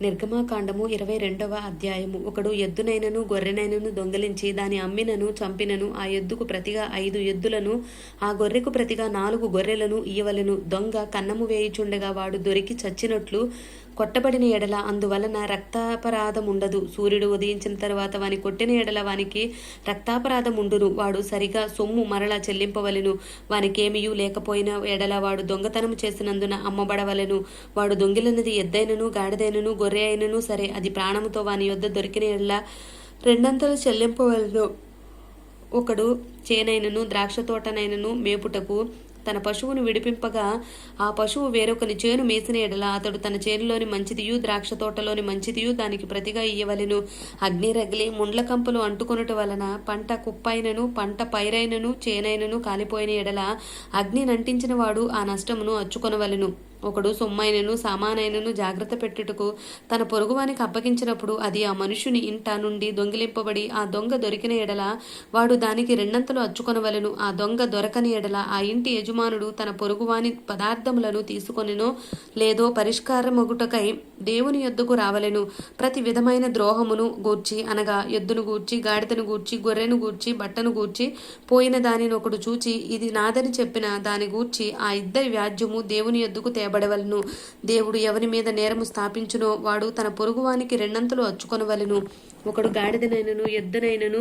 నిర్గమాకాండము ఇరవై రెండవ అధ్యాయము. ఒకడు ఎద్దునైనను గొర్రెనైనను దొంగిలించి దాని అమ్మినను చంపినను ఆ ఎద్దుకు ప్రతిగా ఐదు ఎద్దులను ఆ గొర్రెకు ప్రతిగా నాలుగు గొర్రెలను ఇయ్యవలను. దొంగ కన్నము వేయుచుండగా వాడు దొరికి చచ్చినట్లు కొట్టబడిన ఎడల అందువలన రక్తాపరాధం ఉండదు సూర్యుడు ఉదయించిన తర్వాత వాని కొట్టిన ఎడల వానికి రక్తాపరాధం ఉండును వాడు సరిగా సొమ్ము మరలా చెల్లింపవలెను. వానికేమియూ లేకపోయిన ఎడల వాడు దొంగతనం చేసినందున అమ్మబడవలెను. వాడు దొంగిలినది ఎద్దైనను గాడిదైనను గొర్రె అయినను సరే. అది ప్రాణముతో వాని యొద్ద దొరికిన ఎడల రెండంతలు చెల్లింపవలెను. ఒకడు చేనైనను ద్రాక్ష తోటనైనను మేపుటకు తన పశువును విడిపింపగా ఆ పశువు వేరొకని చేను మేసిన ఎడల అతడు తన చేనులోని మంచిదియు ద్రాక్ష తోటలోని మంచిదియు దానికి ప్రతిగా ఇయ్యవలెను. అగ్ని రగిలి ముండ్ల కంపలు అంటుకొనుట వలన పంట కుప్పైనను పంట పైరైనను చేనైనను కాలిపోయిన ఎడల అగ్ని నంటించిన వాడు ఆ నష్టమును అచ్చుకొనవలెను. ఒకడు సొమ్మైనను సామానైనను జాగ్రత్త పెట్టుటకు తన పొరుగువానికి అప్పగించినప్పుడు అది ఆ మనుషుని ఇంట నుండి దొంగిలింపబడి ఆ దొంగ దొరికిన ఎడల వాడు దానికి రెండంతలు అచ్చుకొనవలెను. ఆ దొంగ దొరకని ఎడల ఆ ఇంటి యజమానుడు తన పొరుగువాని పదార్థములను తీసుకొనినో లేదో పరిష్కారమగుటకై దేవుని యొద్దకు రావలెను. ప్రతి విధమైన ద్రోహమును గూర్చి అనగా ఎద్దును గూర్చి గాడిదను గూర్చి గొర్రెను గూర్చి బట్టను గూర్చి పోయిన దానిని ఒకడు చూచి ఇది నాదని చెప్పిన దాని గూర్చి ఆ ఇద్దరి వ్యాజ్యము దేవుని యొద్దకు తేబడవలను దేవుడు ఎవరి మీద నేరము స్థాపించునో వాడు తన పొరుగువానికి రెండంతలు అచ్చుకొనవలెను. ఒకడు గాడిదనైనను ఎద్దునైనను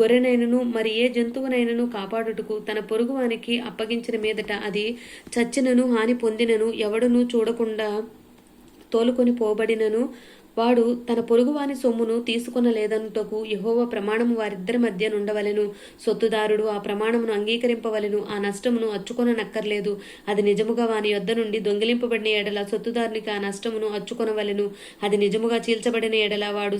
గొర్రెనైనను మరి ఏ జంతువునైనను కాపాడుటకు తన పొరుగువానికి అప్పగించిన మీదట అది చచ్చినను హాని పొందినను ఎవడును చూడకుండా తోలుకొని పోబడినను వాడు తన పొరుగువాని సొమ్మును తీసుకొనలేదనుటకు యహోవ ప్రమాణము వారిద్దరి మధ్య నుండవలెను. సొత్తుదారుడు ఆ ప్రమాణమును అంగీకరింపవలెను. ఆ నష్టమును అచ్చుకొననక్కర్లేదు. అది నిజముగా వాని యొద్ద నుండి దొంగిలింపబడిన ఎడల సొత్తుదారునికి ఆ నష్టమును అచ్చుకొనవలెను. అది నిజముగా చీల్చబడిన ఎడల వాడు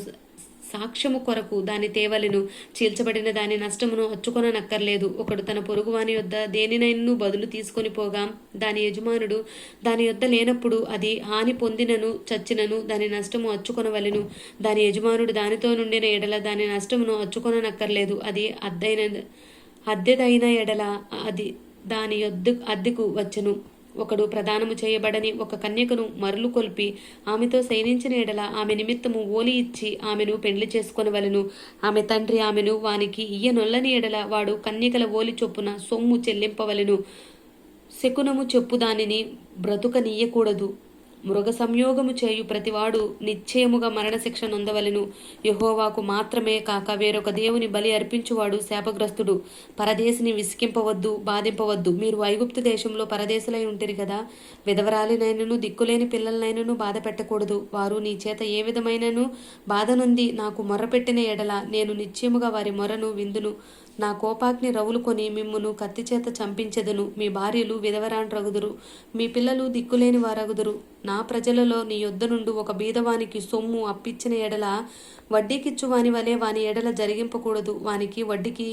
సాక్ష్యము కొరకు దాని తేవలను చీల్చబడిన దాని నష్టమును అచ్చుకొననక్కర్లేదు. ఒకడు తన పొరుగువాని యొద్ద దేనినైనను బదులు తీసుకొని పోగా దాని యజమానుడు దాని యొద్ద లేనప్పుడు అది హాని పొందినను చచ్చినను దాని నష్టము అచ్చుకొనవలెను. దాని యజమానుడు దానితో నుండిన ఎడల దాని నష్టమును అచ్చుకొననక్కర్లేదు. అది అద్దైన అద్దెదైన ఎడల అది దాని యొద్ద అద్దెకు వచ్చెను. ఒకడు ప్రదానము చేయబడని ఒక కన్యకను మరులు కొల్పి ఆమెతో శయనించిన ఎడల ఆమె నిమిత్తము ఓలి ఇచ్చి ఆమెను పెండ్లి చేసుకొనవలెను ఆమె తండ్రి ఆమెను వానికి ఇయ్యనొల్లని ఎడల వాడు కన్యకల ఓలి చొప్పున సొమ్ము చెల్లింపవలెను. శకునము చెప్పు దానిని బ్రతుకనీయకూడదు. మృగ సంయోగము చేయు ప్రతివాడు నిశ్చయముగా మరణశిక్ష నొందవలెను. యహోవాకు మాత్రమే కాక వేరొక దేవుని బలి అర్పించువాడు శాపగ్రస్తుడు. పరదేశిని విసికింపవద్దు బాధింపవద్దు. మీరు ఐగుప్తు దేశంలో పరదేశులై ఉంటిరి కదా. విధవరాలినైనను దిక్కులేని పిల్లలనైనను బాధ పెట్టకూడదు. వారు నీ చేత ఏ విధమైనను బాధ నుండి నాకు మొర్రపెట్టిన ఎడల నేను నిశ్చయముగా వారి మొరను విందును. నా కోపాగ్ని రవులుకొని మిమ్మును కత్తి చేత చంపించెదను. మీ భార్యలు విధవరాండ్రగుదురు. మీ పిల్లలు దిక్కులేని వారగుదురు. నా ప్రజలలో నీ యొద్ద నుండి ఒక బీదవానికి సొమ్ము అప్పిచ్చిన ఎడల వడ్డీకిచ్చు వాని వలె వాని ఎడల జరిగింపకూడదు. వానికి వడ్డీకి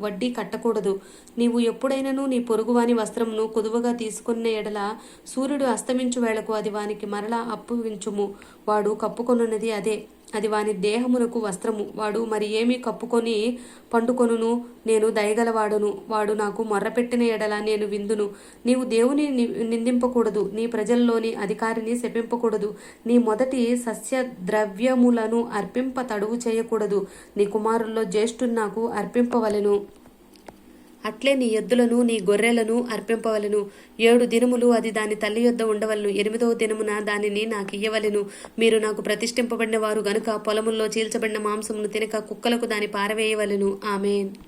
వడ్డీ కట్టకూడదు. నీవు ఎప్పుడైనను నీ పొరుగువాని వస్త్రమును కొదువగా తీసుకున్న ఎడల సూర్యుడు అస్తమించు వేళకు అది వానికి మరలా అప్పువించుము వాడు కప్పుకొనున్నది అదే. అది వాని దేహమునకు వస్త్రము. వాడు మరి ఏమీ కప్పుకొని పండుకొనును? నేను దయగలవాడును. వాడు నాకు మొర్రపెట్టిన ఎడల నేను విందును. నీవు దేవుని ని- నిందింపకూడదు. నీ ప్రజల్లోని అధికారిని శపింపకూడదు. నీ మొదటి సస్య ద్రవ్యములను అర్పింప తడువు చేయకూడదు. నీ కుమారుల్లో జ్యేష్ఠుని నాకు అర్పింపవలెను. అట్లే నీ ఎద్దులను నీ గొర్రెలను అర్పింపవలెను. ఏడు దినములు అది దాని తల్లి యొద్ద ఉండవలను. ఎనిమిదవ దినమున దానిని నాకు ఇయ్యవలెను. మీరు నాకు ప్రతిష్ఠింపబడిన వారు గనుక పొలముల్లో చీల్చబడిన మాంసమును తినక కుక్కలకు దాని పారవేయవలెను. ఆమెన్.